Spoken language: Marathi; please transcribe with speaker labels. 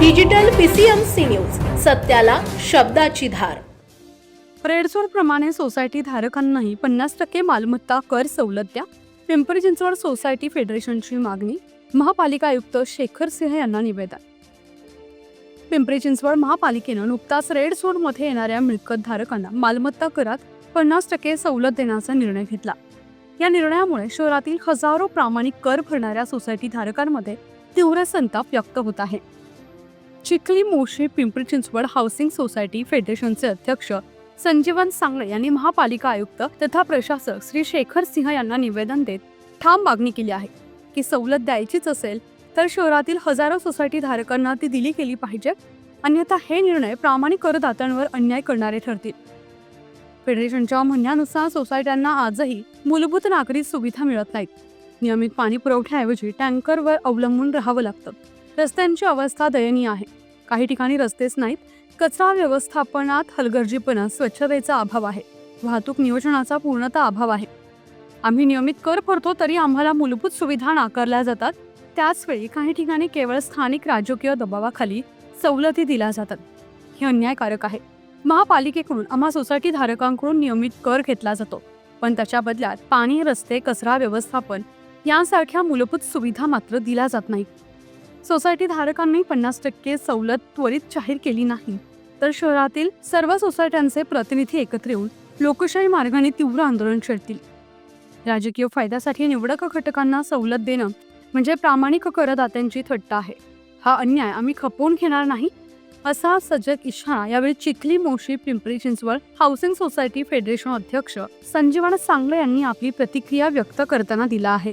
Speaker 1: डिजिटल पीसीएमसी न्यूज सत्याला शब्दाची धार.
Speaker 2: रेड प्रमाणे सोसायटी धारकांनाही पन्नास टक्के मालमत्ता कर सवलत द्या. पिंपरी चिंचवड सोसायटी फेडरेशनची मागणी महापालिका आयुक्त शेखर सिंह यांना निवेदन. पिंपरी चिंचवड महापालिकेनं नुकताच रेड झोनमध्ये येणाऱ्या मिळकत धारकांना मालमत्ता करात पन्नास टक्के सवलत देण्याचा निर्णय घेतला. या निर्णयामुळे शहरातील हजारो प्रामाणिक कर भरणाऱ्या सोसायटी धारकांमध्ये तीव्र संताप व्यक्त होत आहे. चिखली मोशी पिंपरी चिंचवड हाऊसिंग सोसायटी फेडरेशनचे अध्यक्ष संजीवन सांगळे यांनी महापालिका आयुक्त तथा प्रशासक श्री शेखर सिंह यांना निवेदन देत ठाम मागणी केली आहे की सवलत द्यायचीच असेल तर शहरातील हजारो सोसायटी धारकांना ती दिली गेली पाहिजे. अन्यथा हे निर्णय प्रामाणिक करदात्यांवर अन्याय करणारे ठरतील. फेडरेशनच्या म्हणण्यानुसार सोसायट्यांना आजही मूलभूत नागरी सुविधा मिळत नाहीत. नियमित पाणी पुरवठ्याऐवजी टँकरवर अवलंबून राहावं लागतं. रस्त्यांची अवस्था दयनीय आहे. काही ठिकाणी रस्तेच नाहीत. कचरा व्यवस्थापनात हलगर्जीपणा स्वच्छतेचा अभाव आहे. वाहतूक नियोजनाचा पूर्णतः अभाव आहे. आम्ही नियमित कर भरतो तरी आम्हाला मूलभूत सुविधा नाकारल्या जातात. त्याचवेळी काही ठिकाणी केवळ स्थानिक राजकीय दबावाखाली सवलती दिल्या जातात. हे अन्यायकारक आहे. महापालिकेकडून आम्हा सोसायटी धारकांकडून नियमित कर घेतला जातो. पण त्याच्या बदल्यात पाणी रस्ते कचरा व्यवस्थापन यांसारख्या मूलभूत सुविधा मात्र दिल्या जात नाहीत. सोसायटी धारकांनी पन्नास टक्के सवलत त्वरित जाहीर केली नाही. तर शहरातील सर्व सोसायट्यांचे प्रतिनिधी एकत्र येऊन लोकशाही मार्गाने तीव्र आंदोलन छेडतील राजकीय फायद्यासाठी निवडक घटकांना सवलत देणं म्हणजे प्रामाणिक करदात्यांची थट्टा आहे. हा अन्याय आम्ही खपवून घेणार नाही असा सजग इशारा यावेळी Chikhali Moshi Pimpri Chinchwad housing society federation अध्यक्ष संजीवन सांगळे यांनी आपली प्रतिक्रिया व्यक्त करताना दिला आहे.